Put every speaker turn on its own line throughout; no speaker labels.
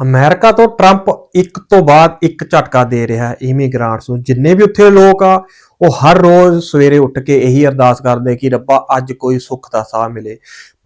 America ਤੋਂ Trump ਇੱਕ ਤੋਂ ਬਾਅਦ ਇੱਕ ਝਟਕਾ ਦੇ ਰਿਹਾ ਹੈ ਇਮੀਗ੍ਰਾਂਟਸ ਨੂੰ ਜਿੰਨੇ ਵੀ ਉੱਥੇ ਲੋਕ ਆ ਉਹ ਹਰ ਰੋਜ਼ ਸਵੇਰੇ ਉੱਠ ਕੇ ਇਹੀ ਅਰਦਾਸ ਕਰਦੇ ਕਿ ਰੱਬਾ ਅੱਜ ਕੋਈ ਸੁੱਖ ਦਾ ਸਾਹ ਮਿਲੇ।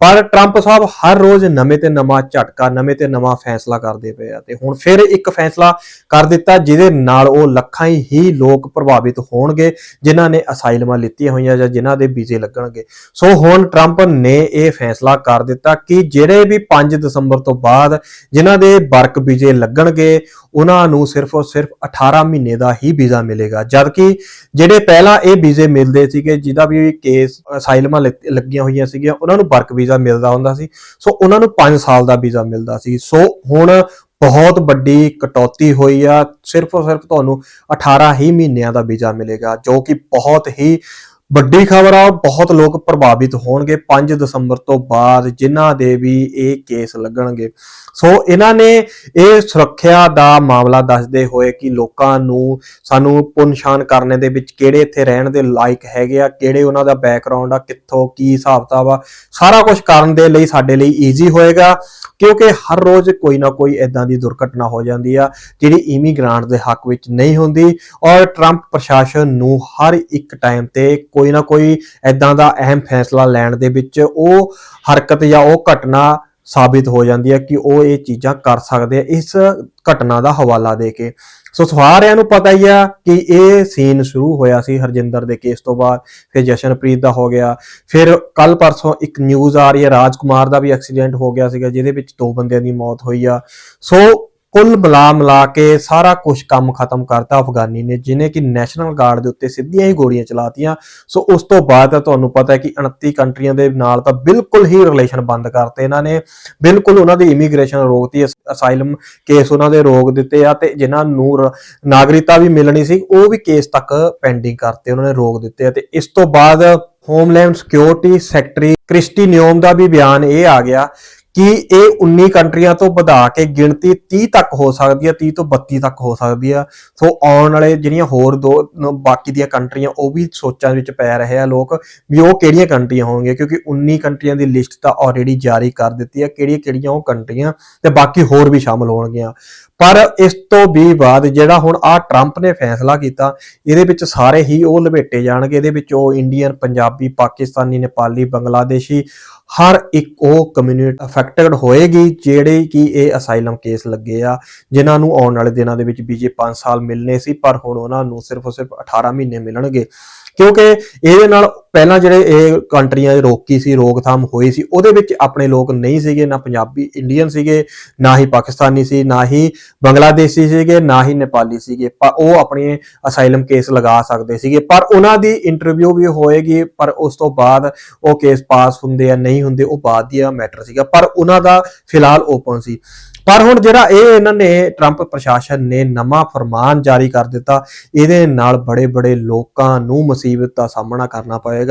ਪਰ ਟਰੰਪ ਸਾਹਿਬ ਹਰ ਰੋਜ਼ ਨਵੇਂ ਤੇ ਨਵਾਂ ਝਟਕਾ, ਨਵੇਂ ਤੇ ਨਵਾਂ ਫੈਸਲਾ ਕਰਦੇ ਪਏ ਆ ਤੇ ਹੁਣ ਫਿਰ ਇੱਕ ਫੈਸਲਾ ਕਰ ਦਿੱਤਾ ਜਿਹਦੇ ਨਾਲ ਉਹ ਲੱਖਾਂ ਹੀ ਲੋਕ ਪ੍ਰਭਾਵਿਤ ਹੋਣਗੇ, ਜਿਨ੍ਹਾਂ ਨੇ ਅਸਾਈਲਮਾਂ ਲਿੱਤੀਆਂ ਹੋਈਆਂ ਜਾਂ ਜਿਨ੍ਹਾਂ ਦੇ ਵੀਜ਼ੇ ਲੱਗਣਗੇ। ਸੋ ਹੁਣ ਟਰੰਪ ਨੇ ਇਹ ਫੈਸਲਾ ਕਰ ਦਿੱਤਾ ਕਿ ਜਿਹੜੇ ਵੀ 5 ਦਸੰਬਰ ਤੋਂ ਬਾਅਦ ਜਿਨ੍ਹਾਂ ਦੇ ਵਰਕ ਵੀਜ਼ੇ ਲੱਗਣਗੇ, ਉਹਨਾਂ ਨੂੰ ਸਿਰਫ ਔਰ ਸਿਰਫ 18 ਮਹੀਨੇ ਦਾ ਹੀ ਵੀਜ਼ਾ ਮਿਲੇਗਾ। ਜਦਕਿ ਜਿਹੜੇ ਪਹਿਲਾਂ ਇਹ ਵੀਜ਼ੇ ਮਿਲਦੇ ਸੀਗੇ, ਜਿਹਦਾ ਵੀ ਕੇਸ ਅਸਾਈਲਮਾਂ ਲੱਗੀਆਂ ਹੋਈਆਂ ਸੀਗੀਆਂ, ਉਹਨਾਂ ਨੂੰ ਵਰਕ ਵੀਜ਼ਾ ਮਿਲਦਾ ਹੁੰਦਾ ਸੀ। ਸੋ ਉਹਨਾਂ ਨੂੰ 5 ਸਾਲ ਦਾ ਵੀਜ਼ਾ ਮਿਲਦਾ ਸੀ। ਸੋ ਹੁਣ ਬਹੁਤ ਵੱਡੀ ਕਟੌਤੀ ਹੋਈ ਆ। ਸਿਰਫ ਔਰ ਸਿਰਫ ਤੁਹਾਨੂੰ 18 ਹੀ ਮਹੀਨਿਆਂ ਦਾ ਵੀਜ਼ਾ ਮਿਲੇਗਾ, ਜੋ ਕਿ ਬਹੁਤ ਹੀ ਵੱਡੀ ਖਬਰ ਆ, ਬਹੁਤ ਲੋਕ ਪ੍ਰਭਾਵਿਤ ਹੋਣਗੇ 5 ਦਸੰਬਰ ਤੋਂ ਬਾਅਦ, ਜਿਨ੍ਹਾਂ ਦੇ ਵੀ ਇਹ ਕੇਸ ਲੱਗਣਗੇ। ਸੋ ਇਹਨਾਂ ਨੇ ਇਹ ਸੁਰੱਖਿਆ ਦਾ ਮਾਮਲਾ ਦੱਸਦੇ ਹੋਏ ਕਿ ਲੋਕਾਂ ਨੂੰ ਸਾਨੂੰ ਪੁਨਸ਼ਾਨ ਕਰਨੇ ਦੇ ਵਿੱਚ ਕਿਹੜੇ ਇੱਥੇ ਰਹਿਣ ਦੇ ਲਾਇਕ ਹੈਗੇ ਆ, ਕਿਹੜੇ ਉਹਨਾਂ ਦਾ ਬੈਕਗ੍ਰਾਉਂਡ ਆ, ਕਿੱਥੋਂ ਕੀ ਹਿਸਾਬ ਕਿਤਾਬ ਆ, ਸਾਰਾ ਕੁਝ ਕਰਨ ਦੇ ਲਈ ਸਾਡੇ ਲਈ ਈਜ਼ੀ ਹੋਏਗਾ, ਕਿਉਂਕਿ ਹਰ ਰੋਜ਼ ਕੋਈ ਨਾ ਕੋਈ ਇਦਾਂ ਦੀ ਦੁਰਘਟਨਾ ਹੋ ਜਾਂਦੀ ਆ, ਜਿਹੜੀ ਇਮੀਗ੍ਰਾਂਟ ਦੇ ਹੱਕ ਵਿੱਚ ਨਹੀਂ ਹੁੰਦੀ ਔਰ ਟਰੰਪ ਪ੍ਰਸ਼ਾਸਨ ਨੂੰ ਹਰ ਇੱਕ ਟਾਈਮ ਤੇ ਕੋਈ ਨਾ ਕੋਈ ਇਦਾਂ ਦਾ ਅਹਿਮ ਫੈਸਲਾ ਲੈਣ ਦੇ ਵਿੱਚ ਉਹ ਹਰਕਤ ਜਾਂ ਉਹ ਘਟਨਾ ਸਾਬਿਤ ਹੋ ਜਾਂਦੀ ਹੈ ਕਿ ਉਹ ਇਹ ਚੀਜ਼ਾਂ ਕਰ ਸਕਦੇ ਆ ਇਸ ਘਟਨਾ ਦਾ ਹਵਾਲਾ ਦੇ ਕੇ। ਸੋ ਸਾਰਿਆਂ ਨੂੰ ਪਤਾ ਹੀ ਆ ਕਿ ਇਹ ਸੀਨ ਸ਼ੁਰੂ ਹੋਇਆ ਸੀ ਹਰਜਿੰਦਰ ਦੇ ਕੇਸ ਤੋਂ ਬਾਅਦ, ਫਿਰ ਜਸ਼ਨਪ੍ਰੀਤ ਦਾ ਹੋ ਗਿਆ, ਫਿਰ ਕੱਲ ਪਰਸੋਂ ਇੱਕ ਨਿਊਜ਼ ਆ ਰਹੀ ਹੈ, ਰਾਜਕੁਮਾਰ ਦਾ ਵੀ ਐਕਸੀਡੈਂਟ ਹੋ ਗਿਆ ਸੀਗਾ, ਜਿਹਦੇ ਵਿੱਚ ਦੋ ਬੰਦਿਆਂ ਦੀ ਮੌਤ ਹੋਈ ਆ। ਸੋ ਕੁੱਲ ਮਿਲਾ ਮਿਲਾ ਕੇ ਸਾਰਾ ਕੁਝ ਕੰਮ ਖਤਮ ਕਰਤਾ ਅਫਗਾਨੀ ਨੇ, ਜਿਨੇ ਕਿ ਨੈਸ਼ਨਲ ਗਾਰਡ ਦੇ ਉੱਤੇ ਸਿੱਧੀਆਂ ਹੀ ਗੋਲੀਆਂ ਚਲਾਤੀਆਂ। ਸੋ ਉਸ ਤੋਂ ਬਾਅਦ ਤਾਂ ਤੁਹਾਨੂੰ ਪਤਾ ਹੈ ਕਿ 29 ਕੰਟਰੀਆਂ ਦੇ ਨਾਲ ਤਾਂ ਬਿਲਕੁਲ ਹੀ ਰਿਲੇਸ਼ਨ ਬੰਦ ਕਰਤੇ ਇਹਨਾਂ ਨੇ। ਬਿਲਕੁਲ ਉਹਨਾਂ ਦੀ ਇਮੀਗ੍ਰੇਸ਼ਨ ਰੋਕਤੀ ਅਸਾਈਲਮ ਕੇਸ ਉਹਨਾਂ ਦੇ ਰੋਕ ਦਿੱਤੇ ਆ ਤੇ ਜਿਨ੍ਹਾਂ ਨੂੰ ਨਾਗਰਿਕਤਾ ਵੀ ਮਿਲਣੀ ਸੀ, ਉਹ ਵੀ ਕੇਸ ਤੱਕ ਪੈਂਡਿੰਗ ਕਰਤੇ ਉਹਨਾਂ ਨੇ ਰੋਕ ਦਿੱਤੇ ਆ ਤੇ ਇਸ ਤੋਂ ਬਾਅਦ homeland security secretary Kristi Noem ਦਾ ਵੀ ਬਿਆਨ ਇਹ ਆ ਗਿਆ ਕਿ ਇਹ 19 ਕੰਟਰੀਆਂ ਤੋਂ ਵਧਾ ਕੇ ਗਿਣਤੀ 30 ਤੱਕ ਹੋ ਸਕਦੀ ਹੈ 30 ਤੋਂ 32 ਤੱਕ ਹੋ ਸਕਦੀ ਆ ਸੋ ਆਉਣ ਵਾਲੇ ਜਿਹੜੀਆਂ ਹੋਰ ਦੋ ਬਾਕੀ ਦੀਆਂ ਕੰਟਰੀਆਂ, ਉਹ ਵੀ ਸੋਚਾਂ ਵਿੱਚ ਪੈ ਰਹੇ ਆ ਲੋਕ ਵੀ ਉਹ ਕਿਹੜੀਆਂ ਕੰਟਰੀਆਂ ਹੋਣਗੀਆਂ, ਕਿਉਂਕਿ 19 ਕੰਟਰੀਆਂ ਦੀ ਲਿਸਟ ਤਾਂ ਆਲਰੇਡੀ ਜਾਰੀ ਕਰ ਦਿੱਤੀ ਆ ਕਿਹੜੀਆਂ ਕਿਹੜੀਆਂ ਉਹ ਕੰਟਰੀਆਂ ਤੇ ਬਾਕੀ ਹੋਰ ਵੀ ਸ਼ਾਮਲ ਹੋਣਗੀਆਂ। ਪਰ ਇਸ ਤੋਂ ਵੀ ਬਾਅਦ ਜਿਹੜਾ ਹੁਣ ਆ ਟਰੰਪ ਨੇ ਫੈਸਲਾ ਕੀਤਾ, ਇਹਦੇ ਵਿੱਚ ਸਾਰੇ ਹੀ ਉਹ ਲਪੇਟੇ ਜਾਣਗੇ, ਇਹਦੇ ਵਿੱਚ ਉਹ ਇੰਡੀਅਨ ਪੰਜਾਬੀ, ਪਾਕਿਸਤਾਨੀ, ਨੇਪਾਲੀ, ਬੰਗਲਾਦੇਸ਼ੀ, ਹਰ ਇੱਕ ਉਹ ਕਮਿਊਨਿਟੀ ਅਫੈਕਟਡ ਹੋਏਗੀ ਜਿਹੜੇ ਕਿ ਇਹ ਅਸਾਈਲਮ ਕੇਸ ਲੱਗੇ ਆ, ਜਿਨ੍ਹਾਂ ਨੂੰ ਆਉਣ ਵਾਲੇ ਦਿਨਾਂ ਦੇ ਵਿੱਚ ਬੀਜੇ 5 ਸਾਲ ਮਿਲਨੇ ਸੀ, ਪਰ ਹੁਣ ਉਹਨਾਂ ਨੂੰ ਸਿਰਫ ਸਿਰਫ 18 ਮਹੀਨੇ ਮਿਲਣਗੇ। ਕਿਉਂਕਿ ਇਹਦੇ ਨਾਲ ਪਹਿਲਾਂ ਜਿਹੜੇ ਇਹ ਕੰਟਰੀਆਂ ਰੋਕੀ ਸੀ, ਰੋਕਥਾਮ ਹੋਈ ਸੀ, ਉਹਦੇ ਵਿੱਚ ਆਪਣੇ ਲੋਕ ਨਹੀਂ ਸੀਗੇ, ਨਾ ਪੰਜਾਬੀ ਇੰਡੀਅਨ ਸੀਗੇ, ਨਾ ਹੀ ਪਾਕਿਸਤਾਨੀ ਸੀ, ਨਾ ਹੀ ਬੰਗਲਾਦੇਸ਼ੀ ਸੀਗੇ, ਨਾ ਹੀ ਨੇਪਾਲੀ ਸੀਗੇ। ਪਰ ਉਹ ਆਪਣੇ ਅਸਾਈਲਮ ਕੇਸ ਲਗਾ ਸਕਦੇ ਸੀਗੇ। ਪਰ ਉਹਨਾਂ ਦੀ ਇੰਟਰਵਿਊ ਵੀ ਹੋਏਗੀ, ਪਰ ਉਸ ਤੋਂ ਬਾਅਦ ਉਹ ਕੇਸ ਪਾਸ ਹੁੰਦੇ ਆ, ਨਹੀਂ ਹੁੰਦੇ, ਉਹ ਬਾਅਦ ਦੀ ਮੈਟਰ ਸੀਗਾ। ਪਰ ਉਹਨਾਂ ਦਾ ਫਿਲਹਾਲ ਓਪਨ ਸੀ। ਪਰ ਹੁਣ ਜਿਹੜਾ ਇਹ ਇਹਨਾਂ ਨੇ ਟਰੰਪ ਪ੍ਰਸ਼ਾਸਨ ਨੇ ਨਵਾਂ ਫਰਮਾਨ ਜਾਰੀ ਕਰ ਦਿੱਤਾ, ਇਹਦੇ ਨਾਲ ਬੜੇ-ਬੜੇ ਲੋਕਾਂ ਨੂੰ ਮੁਸੀਬਤ ਦਾ ਸਾਹਮਣਾ ਕਰਨਾ ਪਏਗਾ।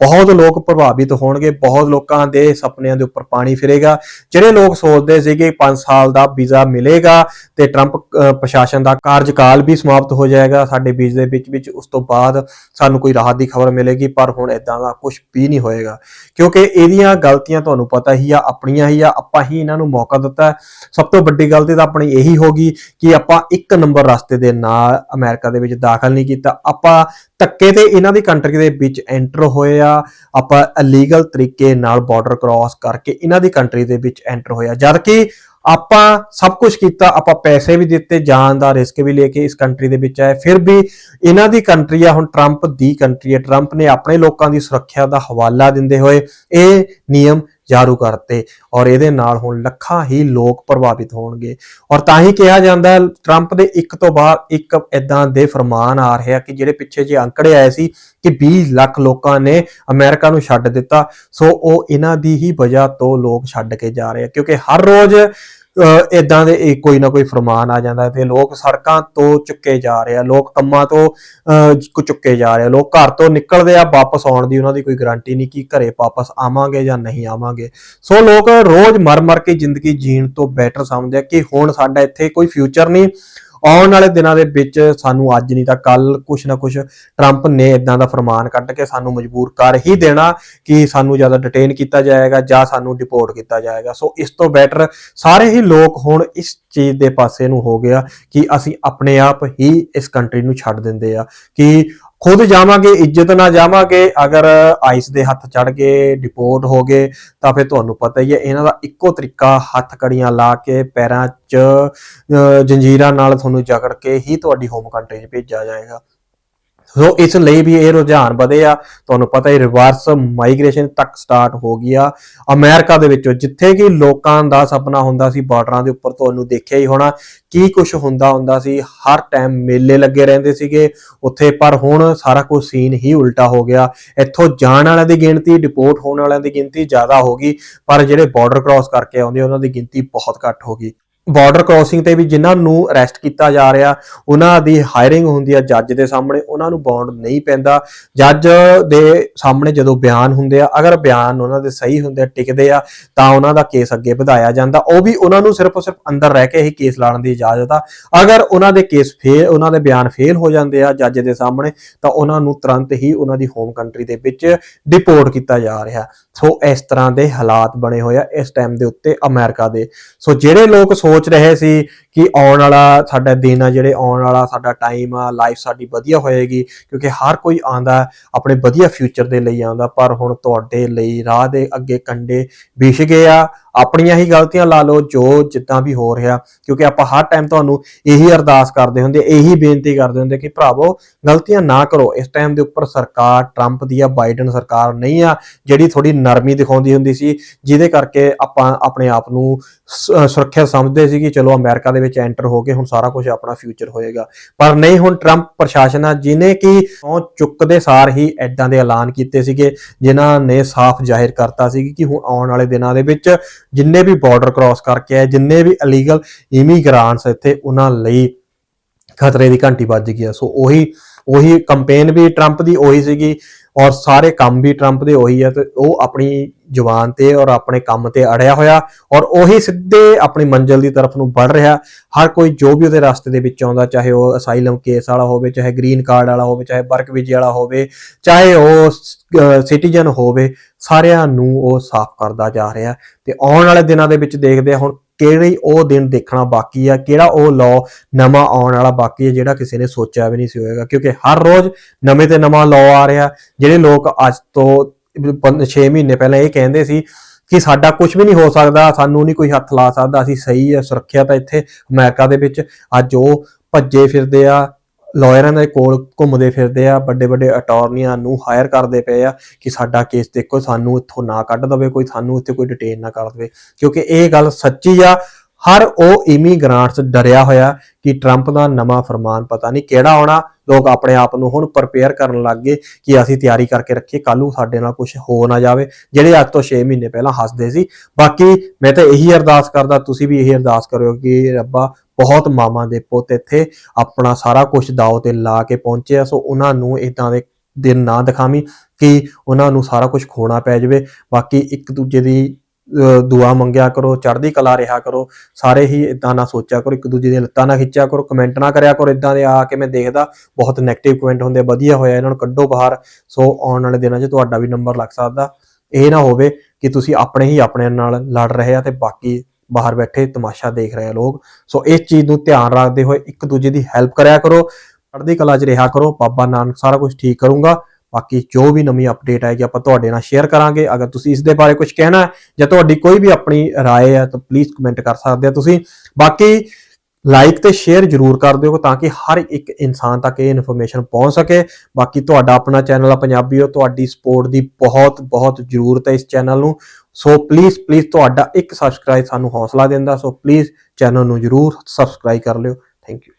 ਬਹੁਤ ਲੋਕ ਪ੍ਰਭਾਵਿਤ ਹੋਣਗੇ, ਬਹੁਤ ਲੋਕਾਂ ਦੇ ਸੁਪਨਿਆਂ ਦੇ ਉੱਪਰ ਪਾਣੀ ਫਿਰੇਗਾ। ਜਿਹੜੇ ਲੋਕ ਸੋਚਦੇ ਸੀਗੇ 5 ਸਾਲ ਦਾ ਵੀਜ਼ਾ ਮਿਲੇਗਾ ਤੇ ਟਰੰਪ ਪ੍ਰਸ਼ਾਸਨ ਦਾ ਕਾਰਜਕਾਲ ਵੀ ਸਮਾਪਤ ਹੋ ਜਾਏਗਾ, ਸਾਡੇ ਵੀਜ਼ੇ ਦੇ ਵਿੱਚ ਵਿੱਚ ਉਸ ਤੋਂ ਬਾਅਦ ਸਾਨੂੰ ਕੋਈ ਰਾਹਤ ਦੀ ਖਬਰ ਮਿਲੇਗੀ, ਪਰ ਹੁਣ ਇਦਾਂ ਦਾ ਕੁਝ ਵੀ ਨਹੀਂ ਹੋਏਗਾ। ਕਿਉਂਕਿ ਇਹਦੀਆਂ ਗਲਤੀਆਂ ਤੁਹਾਨੂੰ ਪਤਾ ਹੀ ਆ, ਆਪਣੀਆਂ ਹੀ ਆ, ਆਪਾਂ ਹੀ ਇਹਨਾਂ ਨੂੰ ਮੌਕਾ ਦਿੱਤਾ ਸਭ ਤੋਂ ਵੱਡੀ ਗਲਤੀ ਤਾਂ ਆਪਣੀ ਇਹੀ ਹੋਗੀ ਕਿ ਆਪਾਂ ਇੱਕ ਨੰਬਰ ਰਸਤੇ ਦੇ ਨਾਲ ਅਮਰੀਕਾ ਦੇ ਵਿੱਚ ਦਾਖਲ ਨਹੀਂ ਕੀਤਾ। ਆਪਾਂ ਧੱਕੇ ਤੇ ਇਹਨਾਂ ਦੀ ਕੰਟਰੀ ਦੇ ਵਿੱਚ ਐਂਟਰ ਹੋਏ ਆ। ਆਪਾਂ ਇਲੀਗਲ ਤਰੀਕੇ ਨਾਲ ਬਾਰਡਰ ਕ੍ਰਾਸ ਕਰਕੇ ਇਹਨਾਂ ਦੀ ਕੰਟਰੀ ਦੇ ਵਿੱਚ ਐਂਟਰ ਹੋਇਆ ਜਦ ਕਿ ਆਪਾਂ ਸਭ ਕੁਝ ਕੀਤਾ, ਆਪਾਂ ਪੈਸੇ ਵੀ ਦਿੱਤੇ, ਜਾਨ ਦਾ ਰਿਸਕ ਵੀ ਲੈ ਕੇ ਇਸ ਕੰਟਰੀ ਦੇ ਵਿੱਚ ਆਏ। ਫਿਰ ਵੀ ਇਹਨਾਂ ਦੀ ਕੰਟਰੀ ਆ, ਹੁਣ ਟਰੰਪ ਦੀ ਕੰਟਰੀ ਹੈ ਟਰੰਪ ਨੇ ਆਪਣੇ ਲੋਕਾਂ ਦੀ ਸੁਰੱਖਿਆ ਦਾ ਹਵਾਲਾ ਦਿੰਦੇ ਹੋਏ ਇਹ ਨਿਯਮ ਜਾਰੂ ਕਰਤੇ ਔਰ ਇਹਦੇ ਨਾਲ ਹੁਣ ਲੱਖਾਂ ਹੀ ਲੋਕ ਪ੍ਰਭਾਵਿਤ ਹੋਣਗੇ। ਔਰ ਤਾਂ ਹੀ ਕਿਹਾ ਜਾਂਦਾ ਹੈ ਟਰੰਪ ਦੇ ਇੱਕ ਤੋਂ ਬਾਅਦ ਇੱਕ ਇਦਾਂ ਦੇ ਫਰਮਾਨ ਆ ਰਿਹਾ ਕਿ ਜਿਹੜੇ ਪਿੱਛੇ ਜੇ ਅੰਕੜੇ ਆਏ ਸੀ ਕਿ 20 ਲੱਖ ਲੋਕਾਂ ਨੇ ਅਮਰੀਕਾ ਨੂੰ ਛੱਡ ਦਿੱਤਾ। ਸੋ ਉਹ ਇਹਨਾਂ ਦੀ ਹੀ ਵਜ੍ਹਾ ਤੋਂ ਲੋਕ ਛੱਡ ਕੇ ਜਾ ਰਹੇ ਆ। ਕਿਉਂਕਿ ਹਰ ਰੋਜ਼ ਇਦਾਂ ਦੇ ਇਹ ਕੋਈ ਨਾ ਕੋਈ ਫਰਮਾਨ ਆ ਜਾਂਦਾ ਹੈ ਤੇ ਲੋਕ ਸੜਕਾਂ ਤੋਂ ਚੁੱਕੇ ਜਾ ਰਹੇ ਆ ਲੋਕ ਕੰਮਾਂ ਤੋਂ ਅਹ, ਚੁੱਕੇ ਜਾ ਰਹੇ ਆ ਲੋਕ ਘਰ ਤੋਂ ਨਿਕਲਦੇ ਆ ਵਾਪਸ ਆਉਣ ਦੀ ਉਹਨਾਂ ਦੀ ਕੋਈ ਗਾਰੰਟੀ ਨਹੀਂ ਕਿ ਘਰੇ ਵਾਪਸ ਆਵਾਂਗੇ ਜਾਂ ਨਹੀਂ ਆਵਾਂਗੇ। ਸੋ ਲੋਕ ਰੋਜ਼ ਮਰ ਮਰ ਕੇ ਜ਼ਿੰਦਗੀ ਜੀਣ ਤੋਂ ਬੈਟਰ ਸਮਝਦੇ ਆ ਕਿ ਹੁਣ ਸਾਡਾ ਇੱਥੇ ਕੋਈ ਫਿਊਚਰ ਨਹੀਂ। ਆਉਣ ਵਾਲੇ ਦਿਨਾਂ ਦੇ ਵਿੱਚ ਸਾਨੂੰ ਅੱਜ ਨਹੀਂ ਤਾਂ ਕੱਲ ਕੁਛ ਨਾ ਕੁਛ ਟਰੰਪ ਨੇ ਇਦਾਂ ਦਾ ਫਰਮਾਨ ਕੱਢ ਕੇ ਸਾਨੂੰ ਮਜਬੂਰ ਕਰ ਹੀ ਦੇਣਾ ਕਿ ਸਾਨੂੰ ਜ਼ਿਆਦਾ ਡਿਟੇਨ ਕੀਤਾ ਜਾਏਗਾ ਜਾਂ ਸਾਨੂੰ ਡਿਪੋਰਟ ਕੀਤਾ ਜਾਏਗਾ। ਸੋ ਇਸ ਤੋਂ ਬੈਟਰ ਸਾਰੇ ਹੀ ਲੋਕ ਹੁਣ ਇਸ ਚੀਜ਼ ਦੇ ਪਾਸੇ ਨੂੰ ਹੋ ਗਿਆ ਕਿ ਅਸੀਂ ਆਪਣੇ ਆਪ ਹੀ ਇਸ ਕੰਟਰੀ ਨੂੰ ਛੱਡ ਦਿੰਦੇ ਆ ਕਿ ਖੁਦ ਜਾਵਾਂਗੇ ਇੱਜ਼ਤ ਨਾ ਜਾਵਾਂਗੇ। ਅਗਰ ਆਈਸ ਦੇ ਹੱਥ ਚੜ ਗਏ ਡਿਪੋਰਟ ਹੋ ਗਏ ਤਾਂ ਫਿਰ ਤੁਹਾਨੂੰ ਪਤਾ ਹੀ ਹੈ ਇਹਨਾਂ ਦਾ ਇੱਕੋ ਤਰੀਕਾ ਹੱਥ ਕੜੀਆਂ ਲਾ ਕੇ ਪੈਰਾਂ 'ਚ ਅਹ, ਜੰਜੀਰਾਂ ਨਾਲ ਤੁਹਾਨੂੰ ਜਕੜ ਕੇ ਹੀ ਤੁਹਾਡੀ ਹੋਮ ਕੰਟਰੀ 'ਚ ਭੇਜਿਆ ਜਾਏਗਾ। ਸੋ ਇਸ ਲਈ ਵੀ ਇਹ ਰੁਝਾਨ ਵਧੇ ਆ। ਤੁਹਾਨੂੰ ਪਤਾ ਹੀ ਰਿਵਰਸ ਮਾਈਗ੍ਰੇਸ਼ਨ ਤੱਕ ਸਟਾਰਟ ਹੋ ਗਿਆ ਅਮਰੀਕਾ ਦੇ ਵਿੱਚੋਂ ਜਿੱਥੇ ਕਿ ਲੋਕਾਂ ਦਾ ਸੁਪਨਾ ਹੁੰਦਾ ਸੀ ਬਾਰਡਰਾਂ ਦੇ ਉੱਪਰ ਤੁਹਾਨੂੰ ਦੇਖਿਆ ਹੀ ਹੋਣਾ, ਕੀ ਕੁਝ ਹੁੰਦਾ ਹੁੰਦਾ ਸੀ, ਹਰ ਟਾਈਮ ਮੇਲੇ ਲੱਗੇ ਰਹਿੰਦੇ ਸੀਗੇ। ਉੱਥੇ ਪਰ ਹੁਣ ਸਾਰਾ ਕੁਝ ਸੀਨ ਹੀ ਉਲਟਾ ਹੋ ਗਿਆ। ਇੱਥੋਂ ਜਾਣ ਵਾਲਿਆਂ ਦੀ ਗਿਣਤੀ ਡਿਪੋਰਟ ਹੋਣ ਵਾਲਿਆਂ ਦੀ ਗਿਣਤੀ ਜ਼ਿਆਦਾ ਹੋ ਗਈ, ਪਰ ਜਿਹੜੇ ਬਾਰਡਰ ਕ੍ਰਾਸ ਕਰਕੇ ਆਉਂਦੇ ਉਹਨਾਂ ਦੀ ਗਿਣਤੀ ਬਹੁਤ ਘੱਟ ਹੋ ਗਈ। ਬਾਰਡਰ ਕ੍ਰਾਸਿੰਗ ਤੇ ਵੀ ਜਿਨ੍ਹਾਂ ਨੂੰ ਅਰੈਸਟ ਕੀਤਾ ਜਾ ਰਿਹਾ, ਉਹਨਾਂ ਦੀ ਹਾਇਰਿੰਗ ਹੁੰਦੀ ਆ ਜੱਜ ਦੇ ਸਾਹਮਣੇ, ਉਹਨਾਂ ਨੂੰ ਬੌਂਡ ਨਹੀਂ ਪੈਂਦਾ। ਜੱਜ ਦੇ ਸਾਹਮਣੇ ਜਦੋਂ ਬਿਆਨ ਹੁੰਦੇ ਆ, ਅਗਰ ਬਿਆਨ ਉਹਨਾਂ ਦੇ ਸਹੀ ਹੁੰਦੇ ਆ, ਟਿਕਦੇ ਆ, ਤਾਂ ਉਹਨਾਂ ਦਾ ਕੇਸ ਅੱਗੇ ਵਧਾਇਆ ਜਾਂਦਾ। ਉਹ ਵੀ ਉਹਨਾਂ ਨੂੰ ਸਿਰਫ ਸਿਰਫ ਅੰਦਰ ਰਹਿ ਕੇ ਹੀ ਕੇਸ ਲੜਨ ਦੀ ਇਜਾਜ਼ਤ ਆ। ਅਗਰ ਉਹਨਾਂ ਦੇ ਕੇਸ ਫੇਲ ਉਹਨਾਂ ਦੇ ਬਿਆਨ ਫੇਲ ਹੋ ਜਾਂਦੇ ਆ ਜੱਜ ਦੇ ਸਾਹਮਣੇ, ਤਾਂ ਉਹਨਾਂ ਨੂੰ ਤੁਰੰਤ ਹੀ ਉਹਨਾਂ ਦੀ ਹੋਮ ਕੰਟਰੀ ਦੇ ਵਿੱਚ ਡਿਪੋਰਟ ਕੀਤਾ ਜਾ ਰਿਹਾ। ਸੋ ਇਸ ਤਰ੍ਹਾਂ ਦੇ ਹਾਲਾਤ ਬਣੇ ਹੋਏ ਆ ਇਸ ਟਾਈਮ ਦੇ ਉੱਤੇ ਅਮਰੀਕਾ ਦੇ। ਸੋ ਜਿਹੜੇ ਲੋਕ ਸੋਚ ਸੋਚ ਰਹੇ ਸੀ ਕਿ ਆਉਣ ਵਾਲਾ ਸਾਡਾ ਦਿਨ ਆ, ਜਿਹੜੇ ਆਉਣ ਵਾਲਾ ਸਾਡਾ ਟਾਈਮ ਆ ਲਾਈਫ ਸਾਡੀ ਵਧੀਆ ਹੋਏਗੀ, ਕਿਉਂਕਿ ਹਰ ਕੋਈ ਆਂਦਾ ਆਪਣੇ ਵਧੀਆ ਫਿਊਚਰ ਦੇ ਲਈ ਆਂਦਾ ਪਰ ਹੁਣ ਤੁਹਾਡੇ ਲਈ ਰਾਹ ਦੇ ਅੱਗੇ ਕੰਡੇ ਵਿਛ ਗਏ ਆ। ਆਪਣੀਆਂ ਹੀ ਗਲਤੀਆਂ ਲਾ ਲਓ, ਜੋ ਜਿੱਦਾਂ ਵੀ ਹੋ ਰਿਹਾ। ਕਿਉਂਕਿ ਆਪਾਂ ਹਰ ਟਾਈਮ ਤੁਹਾਨੂੰ ਇਹੀ ਅਰਦਾਸ ਕਰਦੇ ਹੁੰਦੇ, ਇਹੀ ਬੇਨਤੀ ਕਰਦੇ ਹੁੰਦੇ ਕਿ ਭਰਾਵੋ, ਗਲਤੀਆਂ ਨਾ ਕਰੋ। ਇਸ ਟਾਈਮ ਦੇ ਉੱਪਰ ਸਰਕਾਰ ਟਰੰਪ ਦੀ ਆ ਬਾਈਡਨ ਸਰਕਾਰ ਨਹੀਂ ਆ, ਜਿਹੜੀ ਥੋੜੀ ਨਰਮੀ ਦਿਖਾਉਂਦੀ ਹੁੰਦੀ ਸੀ, ਜਿਹਦੇ ਕਰਕੇ ਆਪਾਂ ਆਪਣੇ ਆਪ ਨੂੰ ਸੁਰੱਖਿਅਤ ਸਮਝਦੇ ਸੀ ਕਿ ਚਲੋ ਅਮਰੀਕਾ ਦੇ ਵਿੱਚ ਐਂਟਰ ਹੋ ਕੇ ਹੁਣ ਸਾਰਾ ਕੁਝ ਆਪਣਾ ਫਿਊਚਰ ਹੋਏਗਾ। ਪਰ ਨਹੀਂ, ਹੁਣ ਟਰੰਪ ਪ੍ਰਸ਼ਾਸਨ ਆ ਜਿਨੇ ਕਿ ਚੁੱਕਦੇ ਸਾਰ ਹੀ ਐਦਾਂ ਦੇ ਐਲਾਨ ਕੀਤੇ ਸੀਗੇ, ਜਿਨ੍ਹਾਂ ਨੇ ਸਾਫ਼ ਜ਼ਾਹਿਰ ਕਰਤਾ ਸੀ ਕਿ ਹੁਣ ਆਉਣ ਵਾਲੇ ਦਿਨਾਂ ਦੇ ਵਿੱਚ ਜਿੰਨੇ ਵੀ ਬਾਰਡਰ ਕ੍ਰਾਸ ਕਰਕੇ ਆਏ, ਜਿੰਨੇ ਵੀ ਇਲੀਗਲ ਇਮੀਗ੍ਰਾਂਟਸ ਇੱਥੇ ਉਹਨਾਂ ਲਈ ਖਤਰੇ ਦੀ ਘੰਟੀ ਵੱਜ ਗਈ ਆ। ਸੋ ਉਹੀ ਉਹੀ ਕੰਪੇਨ ਵੀ ਟਰੰਪ ਦੀ ਉਹੀ ਸੀਗੀ। ਔਰ ਸਾਰੇ ਕੰਮ ਵੀ ਟਰੰਪ ਦੇ ਉਹੀ ਆ ਤੇ ਉਹ ਆਪਣੀ ਜ਼ੁਬਾਨ ਤੇ ਔਰ ਆਪਣੇ ਕੰਮ ਤੇ ਅੜਿਆ ਹੋਇਆ ਔਰ ਉਹੀ ਸਿੱਧੇ ਆਪਣੀ ਮੰਜ਼ਿਲ ਦੀ ਤਰਫ ਨੂੰ ਵੱਧ ਰਿਹਾ। ਹਰ ਕੋਈ ਜੋ ਵੀ ਉਹਦੇ ਰਸਤੇ ਦੇ ਵਿੱਚ ਆਉਂਦਾ, ਚਾਹੇ ਉਹ ਅਸਾਈਲਮ ਕੇਸ ਵਾਲਾ ਹੋਵੇ, ਚਾਹੇ ਗ੍ਰੀਨ ਕਾਰਡ ਵਾਲਾ ਹੋਵੇ, ਚਾਹੇ ਵਰਕ ਵੀਜ਼ੇ ਵਾਲਾ ਹੋਵੇ, ਚਾਹੇ ਉਹ ਸਿਟੀਜ਼ਨ ਹੋਵੇ, ਸਾਰਿਆਂ ਨੂੰ ਉਹ ਸਾਫ਼ ਕਰਦਾ ਜਾ ਰਿਹਾ। ਤੇ ਆਉਣ ਵਾਲੇ ਦਿਨਾਂ ਦੇ ਵਿੱਚ ਦੇਖਦੇ ਆ, ਹੁਣ ਕਿਹੜੀ ਉਹ ਦਿਨ ਦੇਖਣਾ ਬਾਕੀ ਆ, ਕਿਹੜਾ ਉਹ ਲਾਅ ਨਵਾਂ ਆਉਣ ਵਾਲਾ ਬਾਕੀ ਆ ਜਿਹੜਾ ਕਿਸੇ ਨੇ ਸੋਚਿਆ ਵੀ ਨਹੀਂ ਸੀ ਹੋਏਗਾ, ਕਿਉਂਕਿ ਹਰ ਰੋਜ਼ ਨਵੇਂ ਤੇ ਨਵਾਂ ਲਾਅ ਆ ਰਿਹਾ। ਜਿਹੜੇ ਲੋਕ ਅੱਜ ਤੋਂ 6 ਮਹੀਨੇ ਪਹਿਲਾਂ ਇਹ ਕਹਿੰਦੇ ਸੀ ਕਿ ਸਾਡਾ ਕੁਝ ਵੀ ਨਹੀਂ ਹੋ ਸਕਦਾ, ਸਾਨੂੰ ਨਹੀਂ ਕੋਈ ਹੱਥ ਲਾ ਸਕਦਾ, ਅਸੀਂ ਸਹੀ ਹੈ ਸੁਰੱਖਿਅਤ ਹੈ ਇੱਥੇ ਅਮਰੀਕਾ ਦੇ ਵਿੱਚ, ਅੱਜ ਉਹ ਭੱਜੇ ਫਿਰਦੇ ਆ ਲਾਇਰਾਂ ਦੇ ਕੋਲ ਘੁੰਮਦੇ ਫਿਰਦੇ ਆ, ਵੱਡੇ ਵੱਡੇ ਅਟਾਰਨੀਆਂ ਨੂੰ ਹਾਇਰ ਕਰਦੇ ਪਏ ਆ ਕਿ ਸਾਡਾ ਕੇਸ ਦੇਖੋ, ਸਾਨੂੰ ਇੱਥੋਂ ਨਾ ਕੱਢ ਦਵੇ ਕੋਈ, ਸਾਨੂੰ ਇੱਥੇ ਕੋਈ ਡਿਟੇਨ ਨਾ ਕਰ ਦਵੇ। ਕਿਉਂਕਿ ਇਹ ਗੱਲ ਸੱਚੀ ਆ, ਹਰ ਉਹ ਇਮੀਗ੍ਰਾਂਟਸ ਡਰਿਆ ਹੋਇਆ ਕਿ ਟਰੰਪ ਦਾ ਨਵਾਂ ਫਰਮਾਨ ਪਤਾ ਨਹੀਂ ਕਿਹੜਾ ਆਉਣਾ ਲੋਕ ਆਪਣੇ ਆਪ ਨੂੰ ਹੁਣ ਪ੍ਰਪੇਅਰ ਕਰਨ ਲੱਗ ਗਏ ਕਿ ਅਸੀਂ ਤਿਆਰੀ ਕਰਕੇ ਰੱਖੀਏ ਕੱਲ ਨੂੰ ਸਾਡੇ ਨਾਲ ਕੁਝ ਹੋ ਨਾ ਜਾਵੇ, ਜਿਹੜੇ ਅੱਜ ਤੋਂ 6 ਮਹੀਨੇ ਪਹਿਲਾਂ ਹੱਸਦੇ ਸੀ। ਬਾਕੀ ਮੈਂ ਤਾਂ ਇਹੀ ਅਰਦਾਸ ਕਰਦਾ, ਤੁਸੀਂ ਵੀ ਇਹੀ ਅਰਦਾਸ ਕਰਿਓ ਕਿ ਰੱਬਾ ਬਹੁਤ ਮਾਮਾ ਦੇ ਪੁੱਤ ਇੱਥੇ ਆਪਣਾ ਸਾਰਾ ਕੁਝ ਦਾਅ ਤੇ ਲਾ ਕੇ ਪਹੁੰਚੇ ਆ ਸੋ ਉਹਨਾਂ ਨੂੰ ਇਦਾਂ ਦੇ ਦਿਨ ਨਾ ਦਿਖਾਵੀਂ ਕਿ ਉਹਨਾਂ ਨੂੰ ਸਾਰਾ ਕੁਝ ਖੋਣਾ ਪੈ ਜਾਵੇ। ਬਾਕੀ ਇੱਕ ਦੂਜੇ ਦੀ ਦੁਆ ਮੰਗਿਆ ਕਰੋ ਚੜ੍ਹਦੀ ਕਲਾ ਰਿਹਾ ਕਰੋ ਸਾਰੇ ਹੀ ਇਦਾਂ ਨਾ ਸੋਚਿਆ ਕਰੋ ਇੱਕ ਦੂਜੇ ਦੀਆਂ ਲੱਤਾਂ ਨਾ ਖਿੱਚਿਆ ਕਰੋ ਕਮੈਂਟ ਨਾ ਕਰਿਆ ਕਰੋ ਇਦਾਂ ਦੇ ਆ ਕੇ ਮੈਂ ਦੇਖਦਾ ਬਹੁਤ 네ਗੇਟਿਵ ਕਮੈਂਟ ਹੁੰਦੇ ਆ, ਵਧੀਆ ਹੋਇਆ ਇਹਨਾਂ ਨੂੰ ਕੱਢੋ ਬਾਹਰ ਸੋ ਆਉਣ ਵਾਲੇ ਦਿਨਾਂ 'ਚ ਤੁਹਾਡਾ ਵੀ ਨੰਬਰ ਲੱਗ ਸਕਦਾ। ਇਹ ਨਾ ਹੋਵੇ ਕਿ ਤੁਸੀਂ ਆਪਣੇ ਹੀ ਆਪਣੇ ਨਾਲ ਲੜ ਰਹੇ ਆ ਤੇ ਬਾਕੀ ਬਾਹਰ ਬੈਠੇ ਤਮਾਸ਼ਾ ਦੇਖ ਰਹੇ ਆ ਲੋਕ। ਸੋ ਇਸ ਚੀਜ਼ ਨੂੰ ਧਿਆਨ ਰੱਖਦੇ ਹੋਏ ਇੱਕ ਦੂਜੇ ਦੀ ਹੈਲਪ ਕਰਿਆ ਕਰੋ ਚੜ੍ਹਦੀ ਕਲਾ 'ਚ ਰਿਹਾ ਕਰੋ ਬਾਬਾ ਨਾਨਕ ਸਾਰਾ ਕੁਝ ਠੀਕ ਕਰੂੰਗਾ। ਬਾਕੀ ਜੋ ਵੀ ਨਵੀਂ ਅਪਡੇਟ ਆਏਗੀ ਆਪਾਂ ਤੁਹਾਡੇ ਨਾਲ ਸ਼ੇਅਰ ਕਰਾਂਗੇ ਅਗਰ ਤੁਸੀਂ ਇਸ ਦੇ ਬਾਰੇ ਕੁਝ ਕਹਿਣਾ ਹੈ ਜਾਂ ਤੁਹਾਡੀ ਕੋਈ ਵੀ ਆਪਣੀ رائے ਹੈ ਤਾਂ ਪਲੀਜ਼ ਕਮੈਂਟ ਕਰ ਸਕਦੇ ਹੋ ਤੁਸੀਂ ਬਾਕੀ ਲਾਈਕ ਤੇ ਸ਼ੇਅਰ ਜਰੂਰ ਕਰ ਦਿਓ ਤਾਂ ਕਿ ਹਰ ਇੱਕ ਇਨਸਾਨ ਤੱਕ ਇਹ ਇਨਫੋਰਮੇਸ਼ਨ ਪਹੁੰਚ ਸਕੇ ਬਾਕੀ ਤੁਹਾਡਾ ਆਪਣਾ ਚੈਨਲ ਆ ਪੰਜਾਬੀਓ ਤੁਹਾਡੀ ਸਪੋਰਟ ਦੀ ਬਹੁਤ ਬਹੁਤ ਜ਼ਰੂਰਤ ਹੈ ਇਸ ਚੈਨਲ ਨੂੰ ਸੋ ਪਲੀਜ਼ ਪਲੀਜ਼ ਤੁਹਾਡਾ ਇੱਕ ਸਬਸਕ੍ਰਾਈਬ ਸਾਨੂੰ ਹੌਸਲਾ ਦਿੰਦਾ ਸੋ ਪਲੀਜ਼ ਚੈਨਲ ਨੂੰ ਜਰੂਰ ਸਬਸਕ੍ਰਾਈਬ ਕਰ ਲਿਓ ਥੈਂਕ ਯੂ